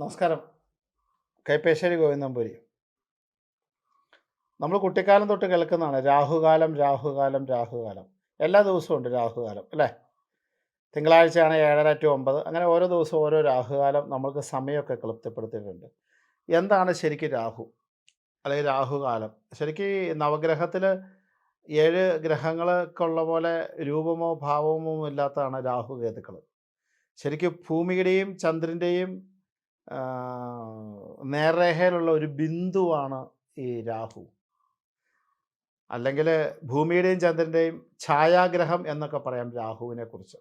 നമസ്കാരം. കൈപ്പേശ്ശേരി ഗോവിന്ദമ്പുരി. നമ്മൾ കുട്ടിക്കാലം തൊട്ട് കേൾക്കുന്നതാണ്. രാഹുകാലം രാഹുകാലം രാഹുകാലം. എല്ലാ ദിവസവും ഉണ്ട് രാഹുകാലം അല്ലേ? തിങ്കളാഴ്ചയാണ് ഏഴര ടു ഒമ്പത്. അങ്ങനെ ഓരോ ദിവസവും ഓരോ രാഹുകാലം നമ്മൾക്ക് സമയമൊക്കെ ക്ലിപ്തപ്പെടുത്തിയിട്ടുണ്ട് എന്താണ് ശരിക്കും രാഹു? അല്ലെങ്കിൽ രാഹുകാലം? ശരിക്കും നവഗ്രഹത്തിൽ ഏഴ് ഗ്രഹങ്ങൾക്കുള്ള പോലെ രൂപമോ ഭാവമോ ഇല്ലാത്തതാണ് രാഹുകേതുക്കൾ. ശരിക്കും ഭൂമിയുടെയും ചന്ദ്രന്റെയും നേർരേഖയിലുള്ള ഒരു ബിന്ദുവാണ് ഈ രാഹു. അല്ലെങ്കിൽ ഭൂമിയുടെയും ചന്ദ്രന്റെയും ഛായാഗ്രഹം എന്നൊക്കെ പറയാം രാഹുവിനെ കുറിച്ച്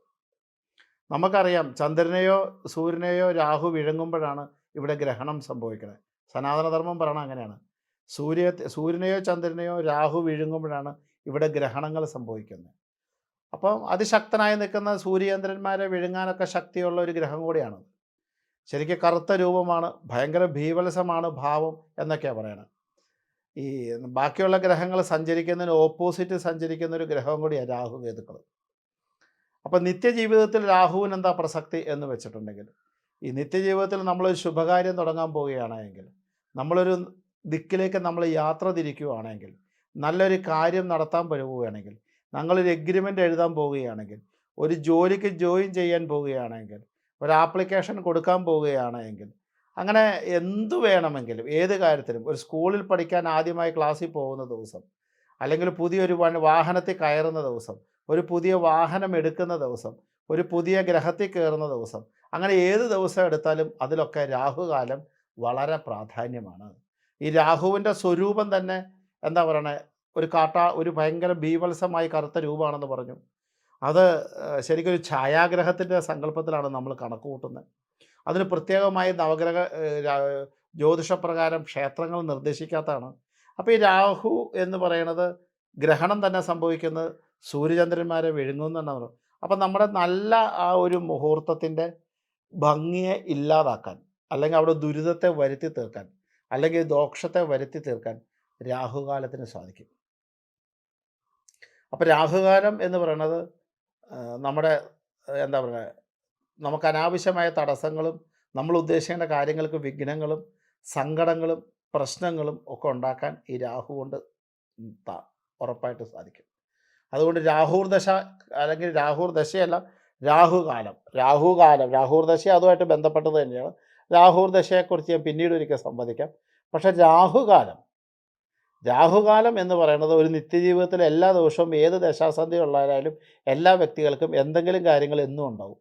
നമുക്കറിയാം ചന്ദ്രനെയോ സൂര്യനെയോ രാഹു വിഴുങ്ങുമ്പോഴാണ് ഇവിടെ ഗ്രഹണം സംഭവിക്കുന്നത് സനാതനധർമ്മം പറയണ അങ്ങനെയാണ്. സൂര്യ സൂര്യനെയോ ചന്ദ്രനെയോ രാഹു വിഴുങ്ങുമ്പോഴാണ് ഇവിടെ ഗ്രഹണങ്ങൾ സംഭവിക്കുന്നത്. അപ്പം അതിശക്തനായി നിൽക്കുന്ന സൂര്യചന്ദ്രന്മാരെ വിഴുങ്ങാനൊക്കെ ശക്തിയുള്ള ഒരു ഗ്രഹം കൂടിയാണ് ശരിക്കും കറുത്ത രൂപമാണ് ഭയങ്കര ഭീവലസമാണ് ഭാവം എന്നൊക്കെയാണ് പറയണത് ഈ ബാക്കിയുള്ള ഗ്രഹങ്ങൾ സഞ്ചരിക്കുന്നതിന് ഓപ്പോസിറ്റ് സഞ്ചരിക്കുന്ന ഒരു ഗ്രഹം കൂടിയാണ് രാഹു കേതുക്കൾ അപ്പം നിത്യജീവിതത്തിൽ രാഹുവിന് എന്താ പ്രസക്തി എന്ന് വെച്ചിട്ടുണ്ടെങ്കിൽ ഈ നിത്യജീവിതത്തിൽ നമ്മളൊരു ശുഭകാര്യം തുടങ്ങാൻ പോവുകയാണെങ്കിൽ നമ്മളൊരു ദിക്കിലേക്ക് നമ്മൾ യാത്ര തിരിക്കുകയാണെങ്കിൽ നല്ലൊരു കാര്യം നടത്താൻ പോവുകയാണെങ്കിൽ ഞങ്ങളൊരു എഗ്രിമെന്റ് എഴുതാൻ പോവുകയാണെങ്കിൽ ഒരു ജോലിക്ക് ജോയിൻ ചെയ്യാൻ പോവുകയാണെങ്കിൽ ഒരു ആപ്ലിക്കേഷൻ കൊടുക്കാൻ പോവുകയാണെങ്കിൽ അങ്ങനെ എന്തു വേണമെങ്കിലും ഏത് കാര്യത്തിലും ഒരു സ്കൂളിൽ പഠിക്കാൻ ആദ്യമായി ക്ലാസ്സിൽ പോകുന്ന ദിവസം അല്ലെങ്കിൽ പുതിയൊരു വാഹനത്തിൽ കയറുന്ന ദിവസം ഒരു പുതിയ വാഹനം എടുക്കുന്ന ദിവസം ഒരു പുതിയ ഗ്രഹത്തിൽ കയറുന്ന ദിവസം അങ്ങനെ ഏത് ദിവസം എടുത്താലും അതിലൊക്കെ രാഹുകാലം വളരെ പ്രാധാന്യമാണ്. ഈ രാഹുവിന്റെ സ്വരൂപം തന്നെ എന്താ പറയണേ ഒരു കാട്ട ഒരു ഭയങ്കര ബീവത്സമായി കറുത്ത രൂപമാണെന്ന് പറഞ്ഞു. അത് ശരിക്കും ഒരു ഛായാഗ്രഹത്തിന്റെ സങ്കല്പത്തിലാണ് നമ്മൾ കണക്ക് കൂട്ടുന്നത്. അതിന് പ്രത്യേകമായി നവഗ്രഹ ജ്യോതിഷപ്രകാരം ക്ഷേത്രങ്ങൾ നിർദ്ദേശിക്കാത്തതാണ്. അപ്പോൾ ഈ രാഹു എന്ന് പറയുന്നത് ഗ്രഹണം തന്നെ സംഭവിക്കുന്നത് സൂര്യചന്ദ്രന്മാരെ വിഴുങ്ങുന്നുണ്ടെന്ന് പറഞ്ഞു അപ്പം നമ്മുടെ നല്ല ആ ഒരു മുഹൂർത്തത്തിന്റെ ഭംഗിയെ ഇല്ലാതാക്കാൻ അല്ലെങ്കിൽ അവിടെ ദുരിതത്തെ വരുത്തി തീർക്കാൻ അല്ലെങ്കിൽ ദോഷത്തെ വരുത്തി തീർക്കാൻ രാഹുകാലത്തിന് സാധിക്കും. അപ്പോൾ രാഹുകാലം എന്ന് പറയുന്നത് നമ്മുടെ എന്താ പറയുക നമുക്ക് അനാവശ്യമായ തടസ്സങ്ങളും നമ്മൾ ഉദ്ദേശിക്കേണ്ട കാര്യങ്ങൾക്ക് വിഘ്നങ്ങളും സങ്കടങ്ങളും പ്രശ്നങ്ങളും ഒക്കെ ഉണ്ടാക്കാൻ ഈ രാഹു കൊണ്ട് ഉറപ്പായിട്ട് സാധിക്കും. അതുകൊണ്ട് രാഹുർ ദശ അല്ലെങ്കിൽ രാഹുർ ദശയല്ല രാഹുകാലം രാഹുകാലം രാഹുർ ദശ അതുമായിട്ട് ബന്ധപ്പെട്ടത് തന്നെയാണ്. രാഹുർ ദശയെക്കുറിച്ച് ഞാൻ പിന്നീട് ഒരിക്കൽ സംവദിക്കാം. പക്ഷേ രാഹുകാലം രാഹുകാലം എന്ന് പറയുന്നത് ഒരു നിത്യജീവിതത്തിലെ എല്ലാ ദിവസവും ഏത് ദശാസന്ധി ഉള്ളവരായാലും എല്ലാ വ്യക്തികൾക്കും എന്തെങ്കിലും കാര്യങ്ങൾ എന്നും ഉണ്ടാവും.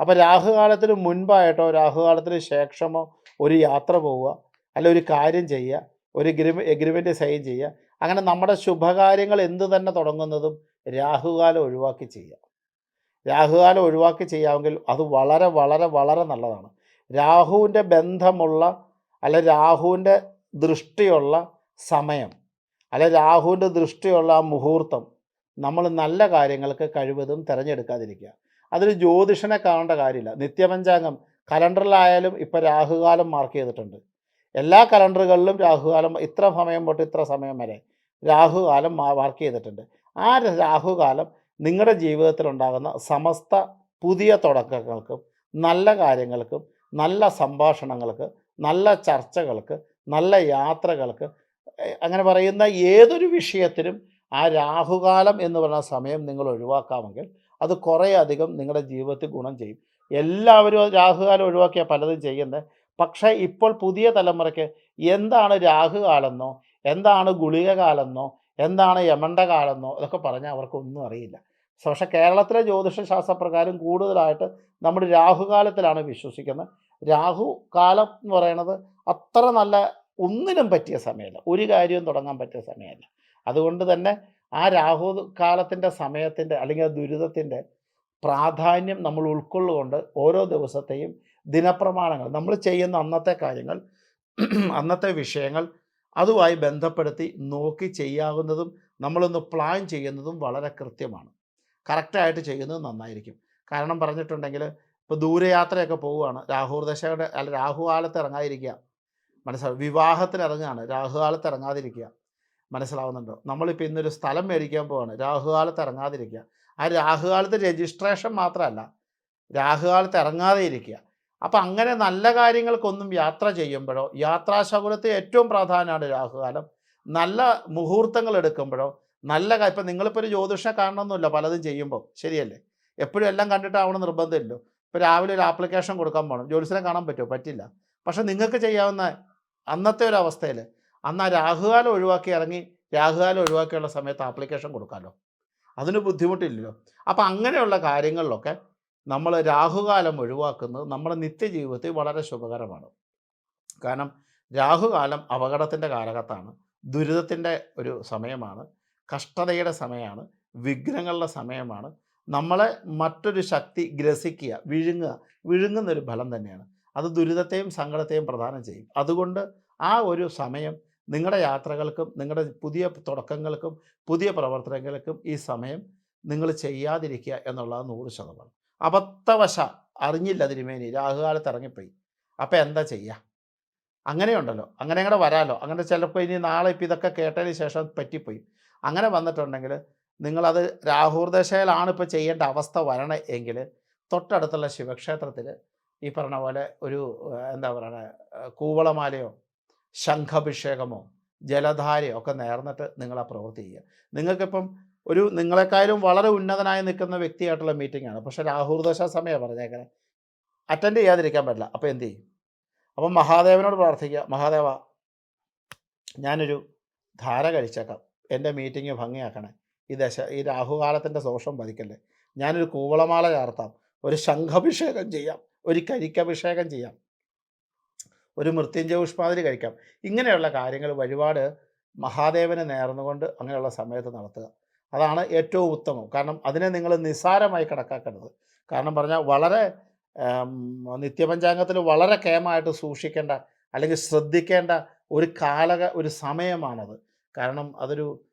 അപ്പോൾ രാഹുകാലത്തിന് മുൻപായിട്ടോ രാഹുകാലത്തിന് ശേഷമോ ഒരു യാത്ര പോവുക അല്ല ഒരു കാര്യം ചെയ്യുക ഒരു എഗ്രിമെ എഗ്രിമെന്റ് സൈൻ ചെയ്യുക അങ്ങനെ നമ്മുടെ ശുഭകാര്യങ്ങൾ എന്ത് തന്നെ തുടങ്ങുന്നതും രാഹുകാലം ഒഴിവാക്കി ചെയ്യുക. രാഹുകാലം ഒഴിവാക്കി ചെയ്യാമെങ്കിൽ അത് വളരെ വളരെ വളരെ നല്ലതാണ്. രാഹുവിന്റെ ബന്ധമുള്ള അല്ല രാഹുവിന്റെ ദൃഷ്ടിയുള്ള സമയം അല്ല രാഹുവിന്റെ ദൃഷ്ടിയുള്ള ആ മുഹൂർത്തം നമ്മൾ നല്ല കാര്യങ്ങൾക്ക് കഴിവതും തിരഞ്ഞെടുക്കാതിരിക്കുക. അതിൽ ജ്യോതിഷനെ കാണേണ്ട കാര്യമില്ല. നിത്യപഞ്ചാംഗം കലണ്ടറിലായാലും ഇപ്പോൾ രാഹുകാലം മാർക്ക് ചെയ്തിട്ടുണ്ട്. എല്ലാ കലണ്ടറുകളിലും രാഹുകാലം ഇത്ര സമയം തൊട്ട് ഇത്ര സമയം വരെ രാഹുകാലം മാർക്ക് ചെയ്തിട്ടുണ്ട്. ആ രാഹുകാലം നിങ്ങളുടെ ജീവിതത്തിലുണ്ടാകുന്ന സമസ്ത പുതിയ തുടക്കങ്ങൾക്കും നല്ല കാര്യങ്ങൾക്കും നല്ല സംഭാഷണങ്ങൾക്ക് നല്ല ചർച്ചകൾക്ക് നല്ല യാത്രകൾക്ക് അങ്ങനെ പറയുന്ന ഏതൊരു വിഷയത്തിനും ആ രാഹുകാലം എന്ന് പറയുന്ന സമയം നിങ്ങൾ ഒഴിവാക്കാമെങ്കിൽ അത് കുറേ അധികം നിങ്ങളുടെ ജീവിതത്തിൽ ഗുണം ചെയ്യും. എല്ലാവരും രാഹുകാലം ഒഴിവാക്കിയാൽ പലതും ചെയ്യുന്നത് പക്ഷേ ഇപ്പോൾ പുതിയ തലമുറയ്ക്ക് എന്താണ് രാഹുകാലെന്നോ എന്താണ് ഗുളിക കാലെന്നോ എന്താണ് യമണ്ട കാലെന്നോ ഇതൊക്കെ പറഞ്ഞാൽ അവർക്കൊന്നും അറിയില്ല. പക്ഷേ കേരളത്തിലെ ജ്യോതിഷ ശാസ്ത്രപ്രകാരം കൂടുതലായിട്ട് നമ്മൾ രാഹുകാലത്തിലാണ് വിശ്വസിക്കുന്നത്. രാഹു കാലം എന്ന് പറയുന്നത് അത്ര നല്ല ഒന്നിനും പറ്റിയ സമയമല്ല. ഒരു കാര്യവും തുടങ്ങാൻ പറ്റിയ സമയമല്ല. അതുകൊണ്ട് തന്നെ ആ രാഹു കാലത്തിന്റെ സമയത്തിന്റെ അല്ലെങ്കിൽ ആ ദുരിതത്തിന്റെ പ്രാധാന്യം നമ്മൾ ഉൾക്കൊള്ളുകൊണ്ട് ഓരോ ദിവസത്തെയും ദിനപ്രമാണങ്ങൾ നമ്മൾ ചെയ്യുന്ന അന്നത്തെ കാര്യങ്ങൾ അന്നത്തെ വിഷയങ്ങൾ അതുമായി ബന്ധപ്പെടുത്തി നോക്കി ചെയ്യാവുന്നതും നമ്മളൊന്ന് പ്ലാൻ ചെയ്യുന്നതും വളരെ കൃത്യമാണ്. കറക്റ്റായിട്ട് ചെയ്യുന്നത് നന്നായിരിക്കും. കാരണം പറഞ്ഞിട്ടുണ്ടെങ്കിൽ ഇപ്പോൾ ദൂരയാത്രയൊക്കെ പോവുകയാണ്. രാഹുർദശയുടെ അല്ല രാഹുകാലത്ത് ഇറങ്ങാതിരിക്കുക. മനസ്സിലാവും വിവാഹത്തിന് ഇറങ്ങുകയാണ് രാഹുകാലത്ത് ഇറങ്ങാതിരിക്കുക മനസ്സിലാവുന്നുണ്ടോ? നമ്മളിപ്പോൾ ഇന്നൊരു സ്ഥലം മേടിക്കാൻ പോവാണ്. രാഹുകാലത്ത് ഇറങ്ങാതിരിക്കുക ആ രാഹുകാലത്ത് രജിസ്ട്രേഷൻ മാത്രമല്ല. രാഹുകാലത്ത് ഇറങ്ങാതെ ഇരിക്കുക അപ്പം അങ്ങനെ നല്ല കാര്യങ്ങൾക്കൊന്നും യാത്ര ചെയ്യുമ്പോഴോ യാത്രാശകുലത്തെ ഏറ്റവും പ്രാധാന്യമാണ് രാഹുകാലം. നല്ല മുഹൂർത്തങ്ങൾ എടുക്കുമ്പോഴോ നല്ല ഇപ്പം നിങ്ങളിപ്പോൾ ഒരു ജ്യോതിഷ കാണണമെന്നില്ല പലതും ചെയ്യുമ്പോൾ ശരിയല്ലേ? എപ്പോഴും എല്ലാം കണ്ടിട്ടാവണം നിർബന്ധമില്ലല്ലോ ഇപ്പോൾ രാവിലെ ഒരു ആപ്ലിക്കേഷൻ കൊടുക്കാൻ പോകണം ജ്യോതിഷനെ കാണാൻ പറ്റുമോ? പറ്റില്ല. പക്ഷേ നിങ്ങൾക്ക് ചെയ്യാവുന്ന അന്നത്തെ ഒരു അവസ്ഥയിൽ അന്ന് ആ രാഹുകാലം ഒഴിവാക്കി ഇറങ്ങി രാഹുകാലം ഒഴിവാക്കിയുള്ള സമയത്ത് ആപ്ലിക്കേഷൻ കൊടുക്കാമല്ലോ അതിന് ബുദ്ധിമുട്ടില്ലല്ലോ. അപ്പം അങ്ങനെയുള്ള കാര്യങ്ങളിലൊക്കെ നമ്മൾ രാഹുകാലം ഒഴിവാക്കുന്നത് നമ്മുടെ നിത്യജീവിതത്തിൽ വളരെ ശുഭകരമാണ്. കാരണം രാഹുകാലം അപകടത്തിന്റെ കാലഘട്ടമാണ് ദുരിതത്തിന്റെ ഒരു സമയമാണ് കഷ്ടതയുടെ സമയമാണ് വിഘ്നങ്ങളുടെ സമയമാണ്. നമ്മളെ മറ്റൊരു ശക്തി ഗ്രസിക്കുക വിഴുങ്ങുക വിഴുങ്ങുന്നൊരു ഫലം തന്നെയാണ്. അത് ദുരിതത്തെയും സങ്കടത്തെയും പ്രദാനം ചെയ്യും. അതുകൊണ്ട് ആ ഒരു സമയം നിങ്ങളുടെ യാത്രകൾക്കും നിങ്ങളുടെ പുതിയ തുടക്കങ്ങൾക്കും പുതിയ പ്രവർത്തനങ്ങൾക്കും ഈ സമയം നിങ്ങൾ ചെയ്യാതിരിക്കുക എന്നുള്ളത് നൂറ് ശതമാനം. അബദ്ധവശ അറിഞ്ഞില്ല തിരുമേനി. രാഹുകാലത്ത് ഇറങ്ങിപ്പോയി. അപ്പം എന്താ ചെയ്യുക അങ്ങനെയുണ്ടല്ലോ. അങ്ങനെ അങ്ങനെ വരാലോ. അങ്ങനെ ചിലപ്പോൾ ഇനി നാളെ ഇപ്പം ഇതൊക്കെ കേട്ടതിന് ശേഷം പറ്റിപ്പോയി. അങ്ങനെ വന്നിട്ടുണ്ടെങ്കിൽ നിങ്ങളത് രാഹുർദശയിലാണ് ഇപ്പോൾ ചെയ്യേണ്ട അവസ്ഥ വരണേ എങ്കിൽ തൊട്ടടുത്തുള്ള ശിവക്ഷേത്രത്തിൽ ഈ പറഞ്ഞ പോലെ ഒരു എന്താ പറയുക കൂവളമാലയോ ശംഖഭിഷേകമോ ജലധാരയോ ഒക്കെ നേർന്നിട്ട് നിങ്ങൾ ആ പ്രവൃത്തി ചെയ്യുക. നിങ്ങൾക്കിപ്പം ഒരു നിങ്ങളെക്കാളും വളരെ ഉന്നതനായി നിൽക്കുന്ന വ്യക്തിയായിട്ടുള്ള മീറ്റിംഗ് ആണ്. പക്ഷേ രാഹുർദശ സമയമാണ് പറഞ്ഞേക്കണേ. അറ്റൻഡ് ചെയ്യാതിരിക്കാൻ പറ്റില്ല. അപ്പോൾ എന്ത് ചെയ്യും? അപ്പം മഹാദേവനോട് പ്രാർത്ഥിക്കുക. മഹാദേവ ഞാനൊരു ധാര കഴിച്ചേക്കാം. എന്റെ മീറ്റിംഗ് ഭംഗിയാക്കണേ. ഈ ദശ ഈ രാഹുകാലത്തിന്റെ ദോഷം പതിക്കല്ലേ ഞാനൊരു കൂവളമാല ചാർത്താം. ഒരു ശംഖഭിഷേകം ചെയ്യാം. ഒരു കരിക്കഭിഷേകം ചെയ്യാം. ഒരു മൃത്യുഞ്ജയ പുഷ്പാതിരി കഴിക്കാം. ഇങ്ങനെയുള്ള കാര്യങ്ങൾ വഴിപാട് മഹാദേവനെ നേർന്നുകൊണ്ട് അങ്ങനെയുള്ള സമയത്ത് നടത്തുക. അതാണ് ഏറ്റവും ഉത്തമം. കാരണം അതിനെ നിങ്ങൾ നിസ്സാരമായി കണക്കാക്കരുത്. കാരണം പറഞ്ഞാൽ വളരെ നിത്യപഞ്ചാംഗത്തിൽ വളരെ കേമായിട്ട് സൂക്ഷിക്കേണ്ട അല്ലെങ്കിൽ ശ്രദ്ധിക്കേണ്ട ഒരു കാലക ഒരു സമയമാണത്. കാരണം അതൊരു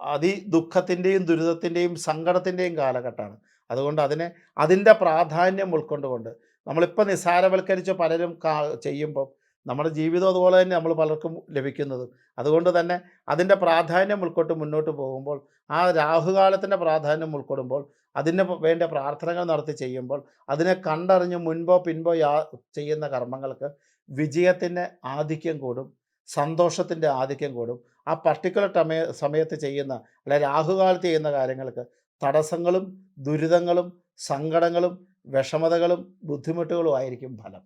അതി ദുഃഖത്തിന്റെയും ദുരിതത്തിന്റെയും സങ്കടത്തിന്റെയും കാലഘട്ടമാണ്. അതുകൊണ്ട് അതിനെ അതിന്റെ പ്രാധാന്യം ഉൾക്കൊണ്ടുകൊണ്ട് നമ്മളിപ്പോൾ നിസ്സാരവൽക്കരിച്ച് പലരും കാ ചെയ്യുമ്പോൾ നമ്മുടെ ജീവിതം അതുപോലെ തന്നെ നമ്മൾ പലർക്കും ലഭിക്കുന്നത്. അതുകൊണ്ട് തന്നെ അതിന്റെ പ്രാധാന്യം ഉൾക്കൊണ്ട് മുന്നോട്ട് പോകുമ്പോൾ ആ രാഹുകാലത്തിന്റെ പ്രാധാന്യം ഉൾക്കൊള്ളുമ്പോൾ അതിന് വേണ്ട പ്രാർത്ഥനകൾ നടത്തി ചെയ്യുമ്പോൾ അതിനെ കണ്ടറിഞ്ഞ് മുൻപോ പിൻപോ യാ ചെയ്യുന്ന കർമ്മങ്ങൾക്ക് വിജയത്തിന്റെ ആധിക്യം കൂടും സന്തോഷത്തിന്റെ ആധിക്യം കൂടും. ആ പർട്ടിക്കുലർ ടമയ സമയത്ത് ചെയ്യുന്ന അല്ലെ രാഹുകാലത്ത് ചെയ്യുന്ന കാര്യങ്ങൾക്ക് തടസ്സങ്ങളും ദുരിതങ്ങളും സങ്കടങ്ങളും വിഷമതകളും ബുദ്ധിമുട്ടുകളും ആയിരിക്കും ഫലം.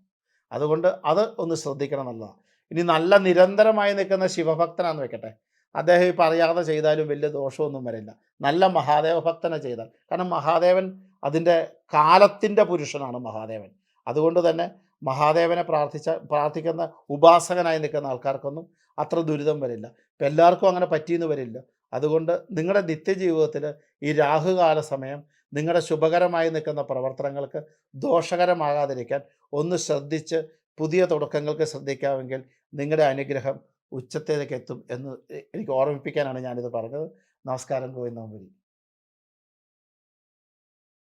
അതുകൊണ്ട് അത് ഒന്ന് ശ്രദ്ധിക്കണം ഇനി നല്ല നിരന്തരമായി നിൽക്കുന്ന ശിവഭക്തനാന്ന് വെക്കട്ടെ. അദ്ദേഹം ഇപ്പം അറിയാതെ ചെയ്താലും വലിയ ദോഷമൊന്നും വരില്ല. നല്ല മഹാദേവ ഭക്തനെ ചെയ്താൽ. കാരണം മഹാദേവൻ അതിന്റെ കാലത്തിന്റെ പുരുഷനാണ് മഹാദേവൻ. അതുകൊണ്ട് തന്നെ മഹാദേവനെ പ്രാർത്ഥിച്ച പ്രാർത്ഥിക്കുന്ന ഉപാസകനായി നിൽക്കുന്ന ആൾക്കാർക്കൊന്നും അത്ര ദുരിതം വരില്ല. ഇപ്പം എല്ലാവർക്കും അങ്ങനെ പറ്റിയെന്ന് വരില്ല. അതുകൊണ്ട് നിങ്ങളുടെ നിത്യജീവിതത്തിൽ ഈ രാഹുകാല സമയം നിങ്ങളുടെ ശുഭകരമായി നിൽക്കുന്ന പ്രവർത്തനങ്ങൾക്ക് ദോഷകരമാകാതിരിക്കാൻ ഒന്ന് ശ്രദ്ധിച്ച് പുതിയ തുടക്കങ്ങൾക്ക് ശ്രദ്ധിക്കാമെങ്കിൽ നിങ്ങളുടെ അനുഗ്രഹം ഉച്ചത്തിലേക്ക് എത്തും എന്ന് എനിക്ക് ഓർമ്മിപ്പിക്കാനാണ് ഞാനിത് പറഞ്ഞത്. നമസ്കാരം ഗോവിന്ദ